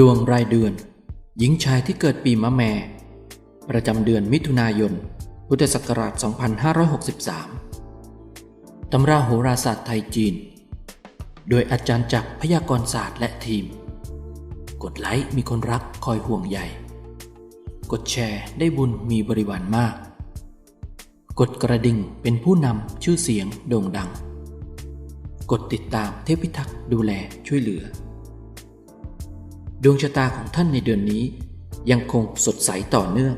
ดวงรายเดือน หญิงชายที่เกิดปีมะแม่ ประจำเดือนมิถุนายน พุทธศักราช 2563 ตำราโหราศาสตร์ไทยจีน โดยอาจารย์จักรพยากรศาสตร์และทีม กดไลค์มีคนรักคอยห่วงใยกดแชร์ได้บุญมีบริวารมาก กดกระดิ่งเป็นผู้นำชื่อเสียงโด่งดัง กดติดตามเทพิทักษ์ดูแลช่วยเหลือ ดวงชะตาของท่านในเดือนนี้ ยังคงสดใสต่อเนื่อง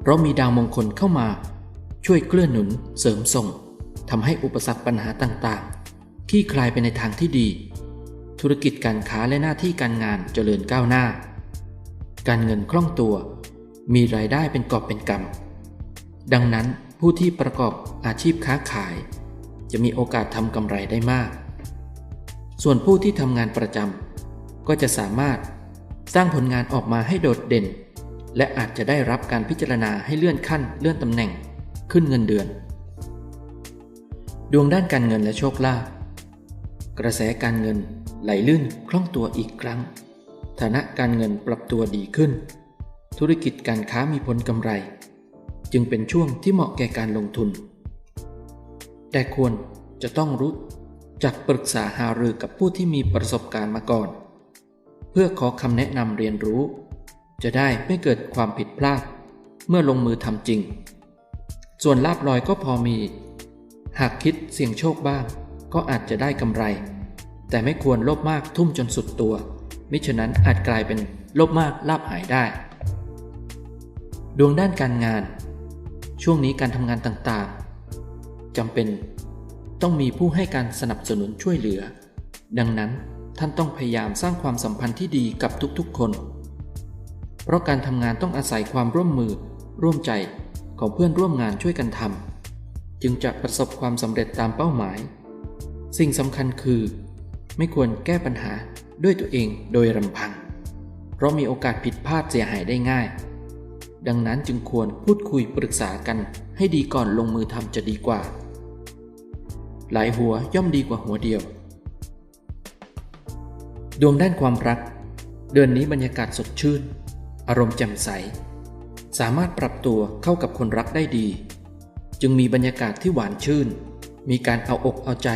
เพราะมีดาวมงคลเข้ามา ช่วยเกื้อหนุนเสริมส่งทำให้อุปสรรคปัญหาต่างๆที่คลายไปในทางที่ดี ธุรกิจการค้าและหน้าที่การงานเจริญก้าวหน้า การเงินคล่องตัว มีรายได้เป็นกอบเป็นกำดังนั้นผู้ที่ประกอบอาชีพค้าขาย จะมีโอกาสทำกำไรได้มาก ส่วนผู้ที่ทำงานประจำก็จะสามารถ สร้างผลงานออกมาให้โดดเด่น และอาจจะได้รับการพิจารณาให้เลื่อนขั้น เลื่อนตำแหน่ง ขึ้นเงินเดือน ดวงด้านการเงินและโชคลาภกระแสการเงินไหลลื่นคล่องตัวอีกครั้ง ฐานะการเงินปรับตัวดีขึ้น ธุรกิจการค้ามีผลกำไร จึงเป็นช่วงที่เหมาะแก่การลงทุน แต่ควรจะต้องรู้จักปรึกษาหารือกับผู้ที่มีประสบการณ์มาก่อน เพื่อขอคำแนะนำเรียนรู้ จะได้ไม่เกิดความผิดพลาด เมื่อลงมือทำจริง ส่วนลาบลอยก็พอมี หากคิดเสี่ยงโชคบ้าง ก็อาจจะได้กำไร แต่ไม่ควรโลภมากทุ่มจนสุดตัว มิฉะนั้นอาจกลายเป็นโลภมากลาบหายได้ ดวงด้านการงาน ช่วงนี้การทำงานต่างๆจำเป็นต้องมีผู้ให้การสนับสนุนช่วยเหลือ ดังนั้น ท่านต้องพยายามสร้างความสัมพันธ์ที่ดีกับทุกๆคน เพราะการทำงานต้องอาศัยความร่วมมือ ร่วมใจของเพื่อนร่วมงานช่วยกันทำจึงจะประสบความสำเร็จตามเป้าหมาย สิ่งสำคัญคือ ไม่ควรแก้ปัญหาด้วยตัวเองโดยลำพัง เพราะมีโอกาสผิดพลาดเสียหายได้ง่าย ดังนั้นจึงควรพูดคุยปรึกษากันให้ดีก่อนลงมือทำจะดีกว่า หลายหัวย่อมดีกว่าหัวเดียว ดวงด้านความรัก เดือนนี้บรรยากาศสดชื่น อารมณ์แจ่มใส สามารถปรับตัวเข้ากับคนรักได้ดี จึงมีบรรยากาศที่หวานชื่น มีการเอาอกเอาใจ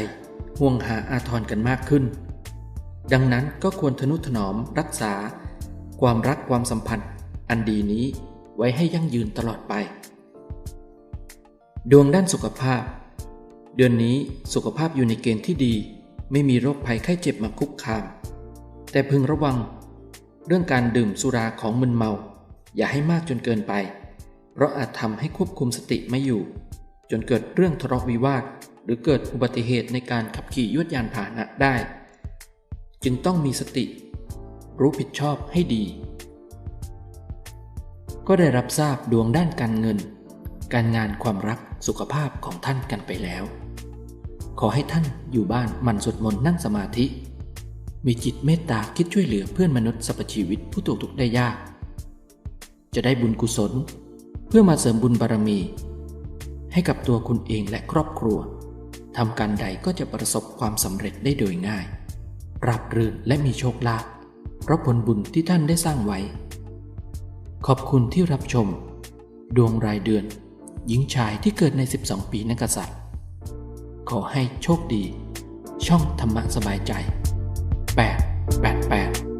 ห่วงหาอาทรกันมากขึ้น ดังนั้นก็ควรทนุถนอมรักษา ความรักความสัมพันธ์ อันดีนี้ไว้ให้ยั่งยืนตลอดไป ดวงด้านสุขภาพ เดือนนี้สุขภาพอยู่ในเกณฑ์ที่ดี ไม่มีโรคภัยไข้เจ็บมาคุกคาม แต่พึงระวัง เรื่องการดื่มสุราของมึนเมา อย่าให้มากจนเกินไป เพราะอาจทำให้ควบคุมสติไม่อยู่ จนเกิดเรื่องทะเลาะวิวาทหรือเกิดอุบัติเหตุในการขับขี่ยวดยานพาหนะได้ จึงต้องมีสติ รู้ผิดชอบให้ดี ก็ได้รับทราบดวงด้านการเงิน การงานความรักสุขภาพของท่านกันไปแล้ว ขอให้ท่านอยู่บ้านหมันสวดมนต์นั่งสมาธิ มีจิตเมตตาคิดช่วยเหลือเพื่อนมนุษย์สรรพชีวิตผู้ตกทุกข์ได้ยาก จะได้บุญกุศล เพื่อมาเสริมบุญบารมี ให้กับตัวคุณเองและครอบครัวทำการใดก็จะประสบความสำเร็จได้โดยง่ายราบรื่นและมีโชคลาภเพราะผลบุญที่ท่านได้สร้างไว้ ขอบคุณที่รับชม ดวงรายเดือน หญิงชายที่เกิดใน 12 ปีนักษัตริย์ ขอให้โชคดี ช่องธรรมะสบายใจ bạn bạn bạn